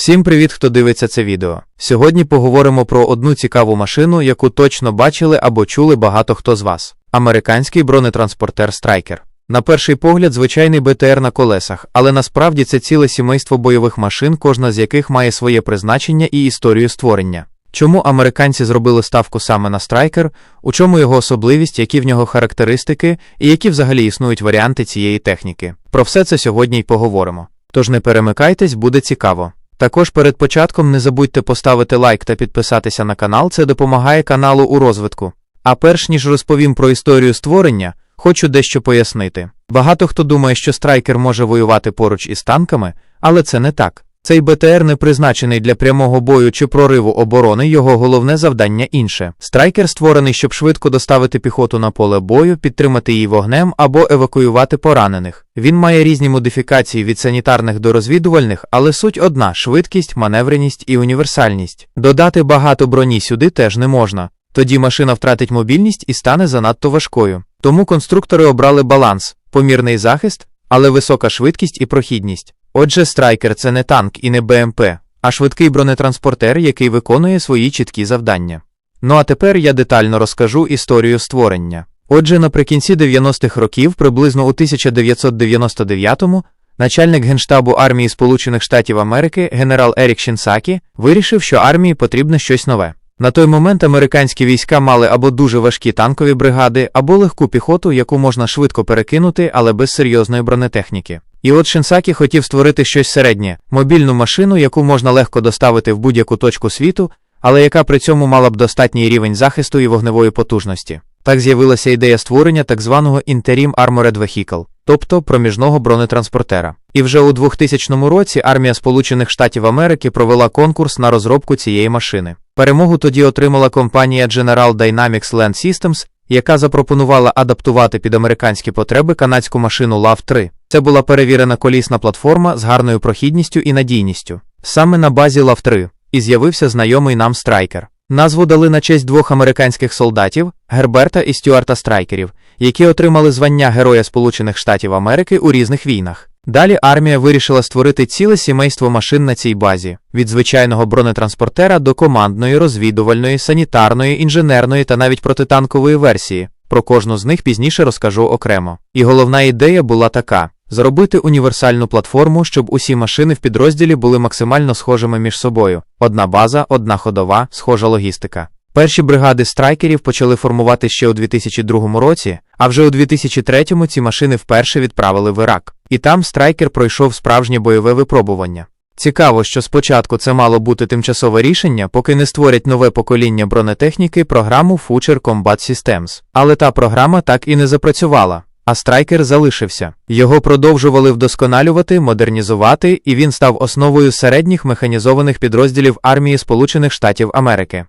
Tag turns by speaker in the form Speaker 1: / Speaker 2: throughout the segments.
Speaker 1: Всім привіт, хто дивиться це відео. Сьогодні поговоримо про одну цікаву машину, яку точно бачили або чули багато хто з вас: американський бронетранспортер Страйкер. На перший погляд, звичайний БТР на колесах, але насправді це ціле сімейство бойових машин, кожна з яких має своє призначення і історію створення. Чому американці зробили ставку саме на страйкер, у чому його особливість, які в нього характеристики і які взагалі існують варіанти цієї техніки? Про все це сьогодні й поговоримо. Тож не перемикайтесь, буде цікаво. Також перед початком не забудьте поставити лайк та підписатися на канал, це допомагає каналу у розвитку. А перш ніж розповім про історію створення, хочу дещо пояснити. Багато хто думає, що страйкер може воювати поруч із танками, але це не так. Цей БТР не призначений для прямого бою чи прориву оборони, його головне завдання інше. Страйкер створений, щоб швидко доставити піхоту на поле бою, підтримати її вогнем або евакуювати поранених. Він має різні модифікації від санітарних до розвідувальних, але суть одна швидкість, маневреність і універсальність. Додати багато броні сюди теж не можна. Тоді машина втратить мобільність і стане занадто важкою. Тому конструктори обрали баланс, помірний захист, але висока швидкість і прохідність. Отже, страйкер це не танк і не БМП, а швидкий бронетранспортер, який виконує свої чіткі завдання. Ну а тепер я детально розкажу історію створення. Отже, наприкінці 90-х років, приблизно у 1999-му, начальник Генштабу армії Сполучених Штатів Америки генерал Ерік Шінсакі вирішив, що армії потрібно щось нове. На той момент американські війська мали або дуже важкі танкові бригади, або легку піхоту, яку можна швидко перекинути, але без серйозної бронетехніки. І от Шинсакі хотів створити щось середнє мобільну машину, яку можна легко доставити в будь-яку точку світу, але яка при цьому мала б достатній рівень захисту і вогневої потужності. Так з'явилася ідея створення так званого Interim Armored Vehicle, тобто проміжного бронетранспортера. І вже у 2000 році армія Сполучених Штатів Америки провела конкурс на розробку цієї машини. Перемогу тоді отримала компанія General Dynamics Land Systems, яка запропонувала адаптувати під американські потреби канадську машину lav 3 Це була перевірена колісна платформа з гарною прохідністю і надійністю. Саме на базі lav 3 і з'явився знайомий нам страйкер. Назву дали на честь двох американських солдатів Герберта і Стюарта Страйкерів, які отримали звання Героя Сполучених Штатів Америки у різних війнах. Далі армія вирішила створити ціле сімейство машин на цій базі: від звичайного бронетранспортера до командної, розвідувальної, санітарної, інженерної та навіть протитанкової версії. Про кожну з них пізніше розкажу окремо. І головна ідея була така: зробити універсальну платформу, щоб усі машини в підрозділі були максимально схожими між собою: одна база, одна ходова, схожа логістика. Перші бригади страйкерів почали формувати ще у 2002 році, а вже у 2003 ці машини вперше відправили в Ірак. І там страйкер пройшов справжнє бойове випробування. Цікаво, що спочатку це мало бути тимчасове рішення, поки не створять нове покоління бронетехніки програму Future Combat Systems. Але та програма так і не запрацювала. А страйкер залишився. Його продовжували вдосконалювати, модернізувати, і він став основою середніх механізованих підрозділів армії Сполучених Штатів Америки.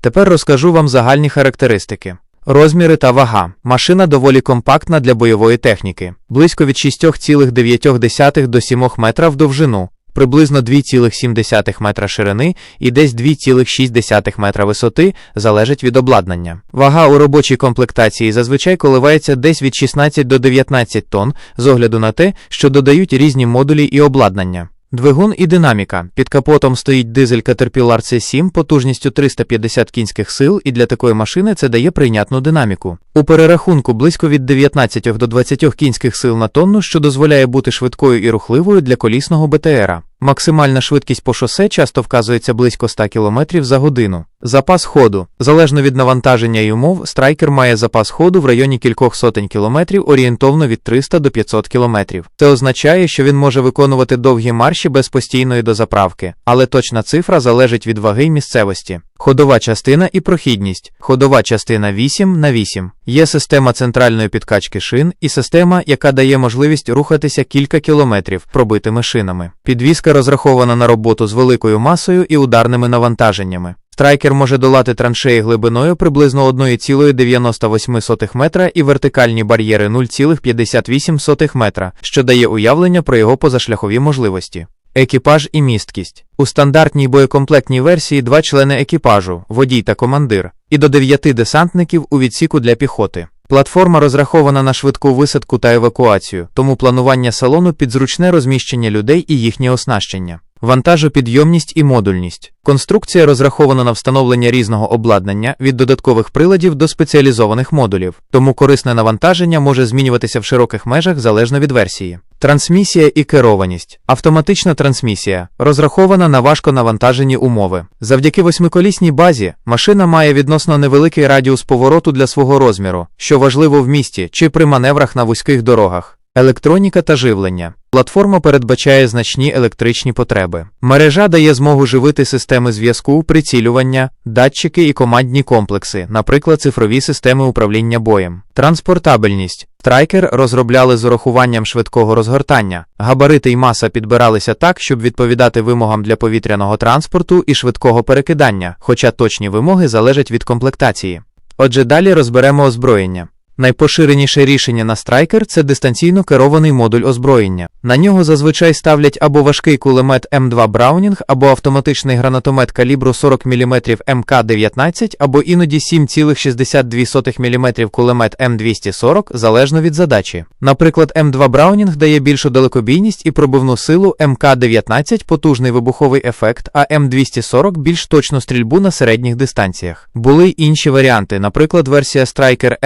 Speaker 1: Тепер розкажу вам загальні характеристики. Розміри та вага. Машина доволі компактна для бойової техніки, близько від 6,9 до 7 метра в довжину, приблизно 2,7 метра ширини і десь 2,6 метра висоти, залежить від обладнання. Вага у робочій комплектації зазвичай коливається десь від 16 до 19 тонн, з огляду на те, що додають різні модулі і обладнання. Двигун і динаміка. Під капотом стоїть дизель Caterpillar C7 потужністю 350 кінських сил, і для такої машини це дає прийнятну динаміку. У перерахунку близько від 19 до 20 кінських сил на тонну, що дозволяє бути швидкою і рухливою для колісного БТРа. Максимальна швидкість по шосе часто вказується близько 100 км за годину. Запас ходу. Залежно від навантаження і умов, страйкер має запас ходу в районі кількох сотень кілометрів орієнтовно від 300 до 500 кілометрів. Це означає, що він може виконувати довгі марші без постійної дозаправки, але точна цифра залежить від ваги й місцевості. Ходова частина і прохідність. Ходова частина 8 на 8. Є система центральної підкачки шин і система, яка дає можливість рухатися кілька кілометрів пробитими шинами. Підвізка розрахована на роботу з великою масою і ударними навантаженнями. Страйкер може долати траншеї глибиною приблизно 1,98 метра і вертикальні бар'єри 0,58 метра, що дає уявлення про його позашляхові можливості. Екіпаж і місткість. У стандартній боєкомплектній версії два члени екіпажу, водій та командир, і до дев'яти десантників у відсіку для піхоти. Платформа розрахована на швидку висадку та евакуацію, тому планування салону під зручне розміщення людей і їхнє оснащення. Вантажопідйомність і модульність. Конструкція розрахована на встановлення різного обладнання від додаткових приладів до спеціалізованих модулів, тому корисне навантаження може змінюватися в широких межах залежно від версії. Трансмісія і керованість. Автоматична трансмісія розрахована на важконавантажені умови. Завдяки восьмиколісній базі машина має відносно невеликий радіус повороту для свого розміру, що важливо в місті чи при маневрах на вузьких дорогах. Електроніка та живлення. Платформа передбачає значні електричні потреби. Мережа дає змогу живити системи зв'язку, прицілювання, датчики і командні комплекси, наприклад, цифрові системи управління боєм. Транспортабельність. Страйкер розробляли з урахуванням швидкого розгортання. Габарити й маса підбиралися так, щоб відповідати вимогам для повітряного транспорту і швидкого перекидання, хоча точні вимоги залежать від комплектації. Отже, далі розберемо озброєння. Найпоширеніше рішення на страйкер це дистанційно керований модуль озброєння. На нього зазвичай ставлять або важкий кулемет М2 Браунінг, або автоматичний гранатомет калібру 40 мм МК-19, або іноді 7,62 мм кулемет М240, залежно від задачі. Наприклад, М2 Браунінг дає більшу далекобійність і пробивну силу, МК-19 потужний вибуховий ефект, а М240 більш точну стрільбу на середніх дистанціях. Були й інші варіанти, наприклад, версія Striker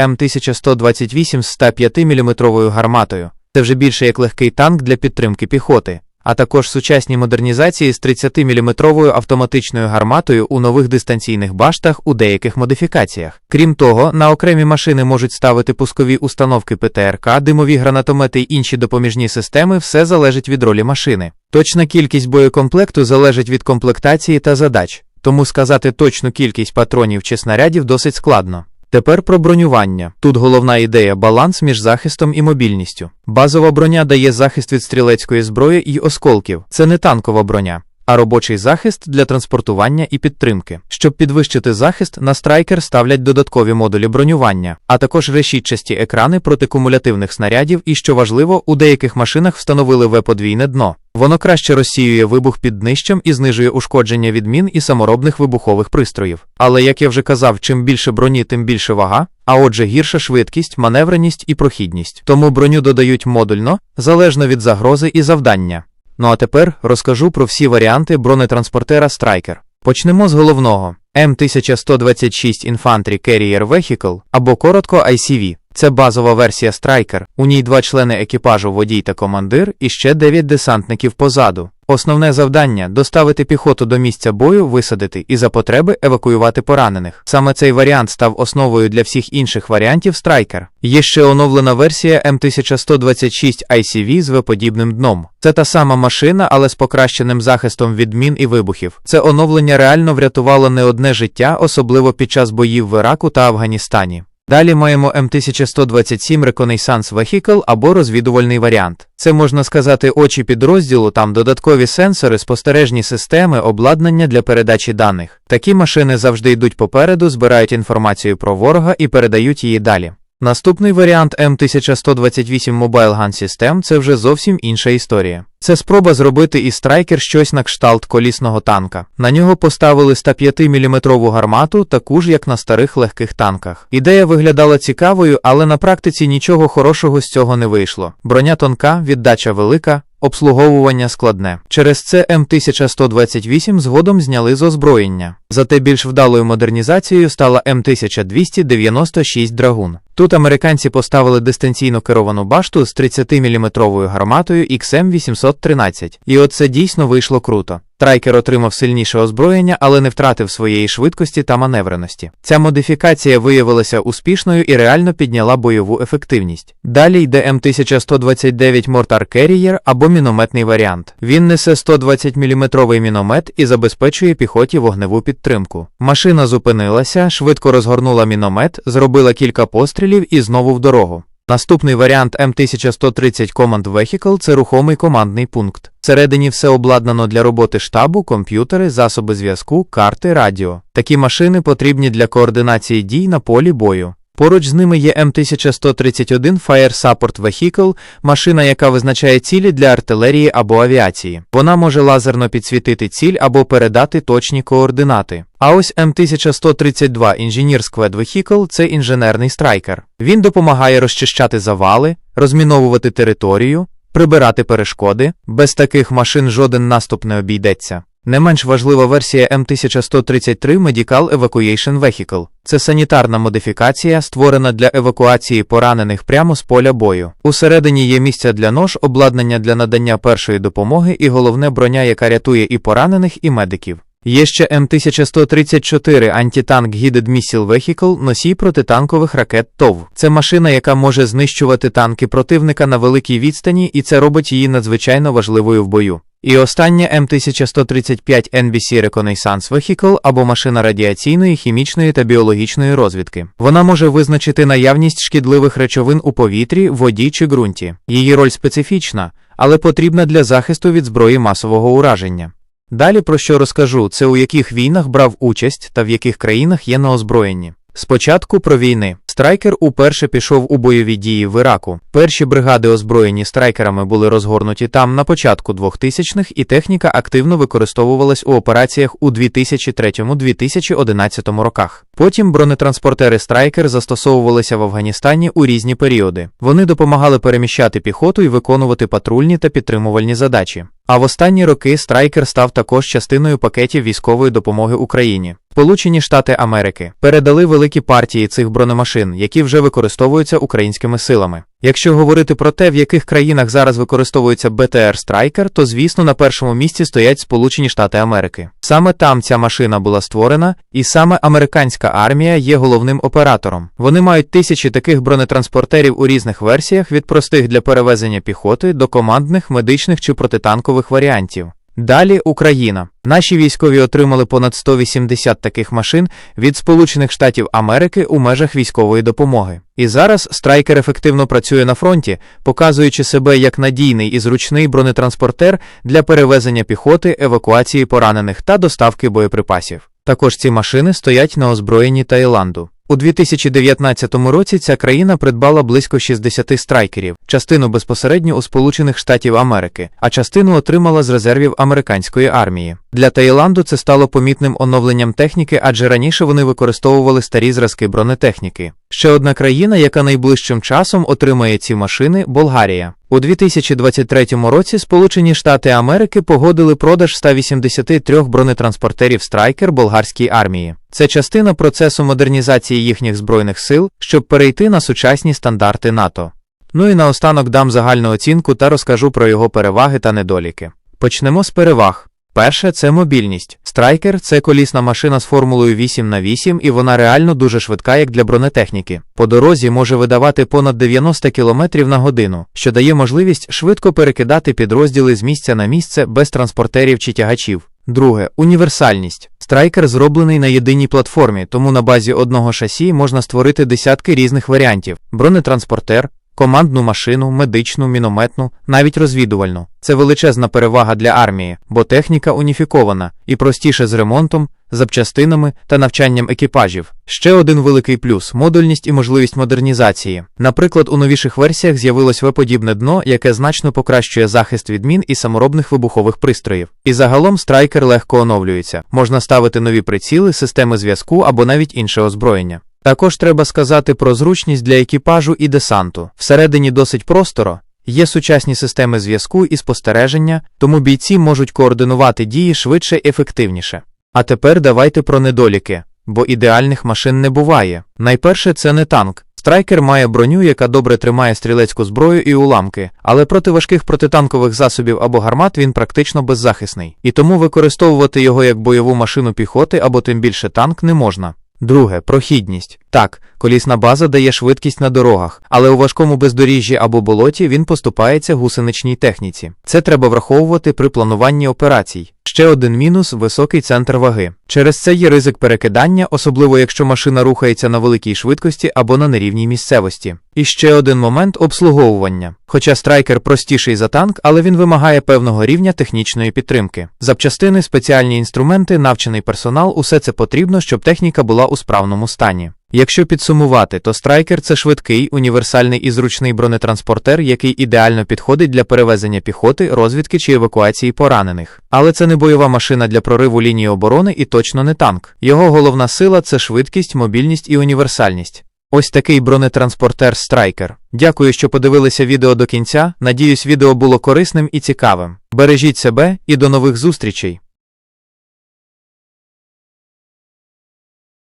Speaker 1: М1128 з 105 мм гарматою. Це вже більше як легкий танк для підтримки піхоти, а також сучасні модернізації з 30-мм автоматичною гарматою у нових дистанційних баштах у деяких модифікаціях. Крім того, на окремі машини можуть ставити пускові установки ПТРК, димові гранатомети й інші допоміжні системи, все залежить від ролі машини. Точна кількість боєкомплекту залежить від комплектації та задач, тому сказати точну кількість патронів чи снарядів досить складно. Тепер про бронювання. Тут головна ідея баланс між захистом і мобільністю. Базова броня дає захист від стрілецької зброї і осколків. Це не танкова броня. А робочий захист для транспортування і підтримки. Щоб підвищити захист, на страйкер ставлять додаткові модулі бронювання, а також решітчасті екрани проти кумулятивних снарядів і, що важливо, у деяких машинах встановили В-подвійне дно. Воно краще розсіює вибух під днищем і знижує ушкодження від мін і саморобних вибухових пристроїв. Але, як я вже казав, чим більше броні, тим більше вага, а отже, гірша швидкість, маневреність і прохідність. Тому броню додають модульно, залежно від загрози і завдання. Ну а тепер розкажу про всі варіанти бронетранспортера Striker. Почнемо з головного М1126 Infantry Carrier Vehicle або коротко ICV. Це базова версія Striker. У ній два члени екіпажу водій та командир і ще дев'ять десантників позаду. Основне завдання доставити піхоту до місця бою, висадити і за потреби евакуювати поранених. Саме цей варіант став основою для всіх інших варіантів Striker. Є ще оновлена версія М1126 ICV з V-подібним дном. Це та сама машина, але з покращеним захистом від мін і вибухів. Це оновлення реально врятувало не одне життя, особливо під час боїв в Іраку та Афганістані. Далі маємо М1127 Reconnaissance Vehicle або розвідувальний варіант. Це можна сказати очі підрозділу, там додаткові сенсори, спостережні системи, обладнання для передачі даних. Такі машини завжди йдуть попереду, збирають інформацію про ворога і передають її далі. Наступний варіант М1128 Mobile Gun System – це вже зовсім інша історія. Це спроба зробити із страйкер щось на кшталт колісного танка. На нього поставили 105-мм гармату, таку ж як на старих легких танках. Ідея виглядала цікавою, але на практиці нічого хорошого з цього не вийшло. Броня тонка, віддача велика. Обслуговування складне. Через це М1128 згодом зняли з озброєння. Зате більш вдалою модернізацією стала М1296 Драгун. Тут американці поставили дистанційно керовану башту з 30-мм гарматою XM813. І оце дійсно вийшло круто. Трайкер отримав сильніше озброєння, але не втратив своєї швидкості та маневреності. Ця модифікація виявилася успішною і реально підняла бойову ефективність. Далі йде М1129 Mortar Carrier або мінометний варіант. Він несе 120 мм міномет і забезпечує піхоті вогневу підтримку. Машина зупинилася, швидко розгорнула міномет, зробила кілька пострілів і знову в дорогу. Наступний варіант М1130 Command Vehicle – це рухомий командний пункт. Всередині все обладнано для роботи штабу, комп'ютери, засоби зв'язку, карти, радіо. Такі машини потрібні для координації дій на полі бою. Поруч з ними є М1131 Fire Support Vehicle, машина, яка визначає цілі для артилерії або авіації. Вона може лазерно підсвітити ціль або передати точні координати. А ось М1132 Engineer Squad Vehicle – це інженерний страйкер. Він допомагає розчищати завали, розміновувати територію, прибирати перешкоди. Без таких машин жоден наступ не обійдеться. Не менш важлива версія М1133 Medical Evacuation Vehicle. Це санітарна модифікація, створена для евакуації поранених прямо з поля бою. Усередині є місця для нож, обладнання для надання першої допомоги і головне броня, яка рятує і поранених, і медиків. Є ще М1134 антитанк Guided Missile Vehicle, носій протитанкових ракет ТОВ. Це машина, яка може знищувати танки противника на великій відстані, і це робить її надзвичайно важливою в бою. І остання М1135 NBC Reconnaissance Vehicle або машина радіаційної, хімічної та біологічної розвідки. Вона може визначити наявність шкідливих речовин у повітрі, воді чи ґрунті. Її роль специфічна, але потрібна для захисту від зброї масового ураження. Далі про що розкажу, це у яких війнах брав участь та в яких країнах є на озброєнні. Спочатку про війни. Страйкер уперше пішов у бойові дії в Іраку. Перші бригади, озброєні страйкерами, були розгорнуті там на початку 2000-х, і техніка активно використовувалась у операціях у 2003-2011 роках. Потім бронетранспортери Страйкер застосовувалися в Афганістані у різні періоди. Вони допомагали переміщати піхоту і виконувати патрульні та підтримувальні задачі. А в останні роки Страйкер став також частиною пакетів військової допомоги Україні. Сполучені Штати Америки передали великі партії цих бронемашин, які вже використовуються українськими силами. Якщо говорити про те, в яких країнах зараз використовується БТР Страйкер, то звісно на першому місці стоять Сполучені Штати Америки. Саме там ця машина була створена, і саме американська армія є головним оператором. Вони мають тисячі таких бронетранспортерів у різних версіях від простих для перевезення піхоти до командних, медичних чи протитанкових варіантів. Далі Україна. Наші військові отримали понад 180 таких машин від Сполучених Штатів Америки у межах військової допомоги. І зараз страйкер ефективно працює на фронті, показуючи себе як надійний і зручний бронетранспортер для перевезення піхоти, евакуації поранених та доставки боєприпасів. Також ці машини стоять на озброєнні Таїланду. У 2019 році ця країна придбала близько 60 страйкерів, частину безпосередньо у Сполучених Штатів Америки, а частину отримала з резервів американської армії. Для Таїланду це стало помітним оновленням техніки, адже раніше вони використовували старі зразки бронетехніки. Ще одна країна, яка найближчим часом отримає ці машини Болгарія. У 2023 році Сполучені Штати Америки погодили продаж 183 бронетранспортерів Страйкер болгарській армії. Це частина процесу модернізації їхніх збройних сил, щоб перейти на сучасні стандарти НАТО. Ну і наостанок дам загальну оцінку та розкажу про його переваги та недоліки. Почнемо з переваг. Перше це мобільність. Страйкер це колісна машина з формулою 8 на 8 і вона реально дуже швидка, як для бронетехніки. По дорозі може видавати понад 90 км на годину, що дає можливість швидко перекидати підрозділи з місця на місце без транспортерів чи тягачів. Друге універсальність. Страйкер зроблений на єдиній платформі, тому на базі одного шасі можна створити десятки різних варіантів: бронетранспортер, командну машину, медичну, мінометну, навіть розвідувальну. Це величезна перевага для армії, бо техніка уніфікована і простіше з ремонтом, запчастинами та навчанням екіпажів. Ще один великий плюс модульність і можливість модернізації. Наприклад, у новіших версіях з'явилось В-подібне дно, яке значно покращує захист від мін і саморобних вибухових пристроїв. І загалом страйкер легко оновлюється. Можна ставити нові приціли, системи зв'язку або навіть інше озброєння. Також треба сказати про зручність для екіпажу і десанту. Всередині досить просторо, є сучасні системи зв'язку і спостереження, тому бійці можуть координувати дії швидше і ефективніше. А тепер давайте про недоліки, бо ідеальних машин не буває. Найперше це не танк. Страйкер має броню, яка добре тримає стрілецьку зброю і уламки, але проти важких протитанкових засобів або гармат він практично беззахисний, і тому використовувати його як бойову машину піхоти або тим більше танк не можна. Друге прохідність. Так, колісна база дає швидкість на дорогах, але у важкому бездоріжжі або болоті він поступається гусеничній техніці. Це треба враховувати при плануванні операцій. Ще один мінус високий центр ваги. Через це є ризик перекидання, особливо якщо машина рухається на великій швидкості або на нерівній місцевості. І ще один момент обслуговування. Хоча страйкер простіший за танк, але він вимагає певного рівня технічної підтримки. Запчастини, спеціальні інструменти, навчений персонал усе це потрібно, щоб техніка була у справному стані. Якщо підсумувати, то страйкер це швидкий, універсальний і зручний бронетранспортер, який ідеально підходить для перевезення піхоти, розвідки чи евакуації поранених. Але це не бойова машина для прориву лінії оборони і точно не танк. Його головна сила це швидкість, мобільність і універсальність. Ось такий бронетранспортер Страйкер. Дякую, що подивилися відео до кінця. Надіюсь, відео було корисним і цікавим. Бережіть себе і до нових зустрічей!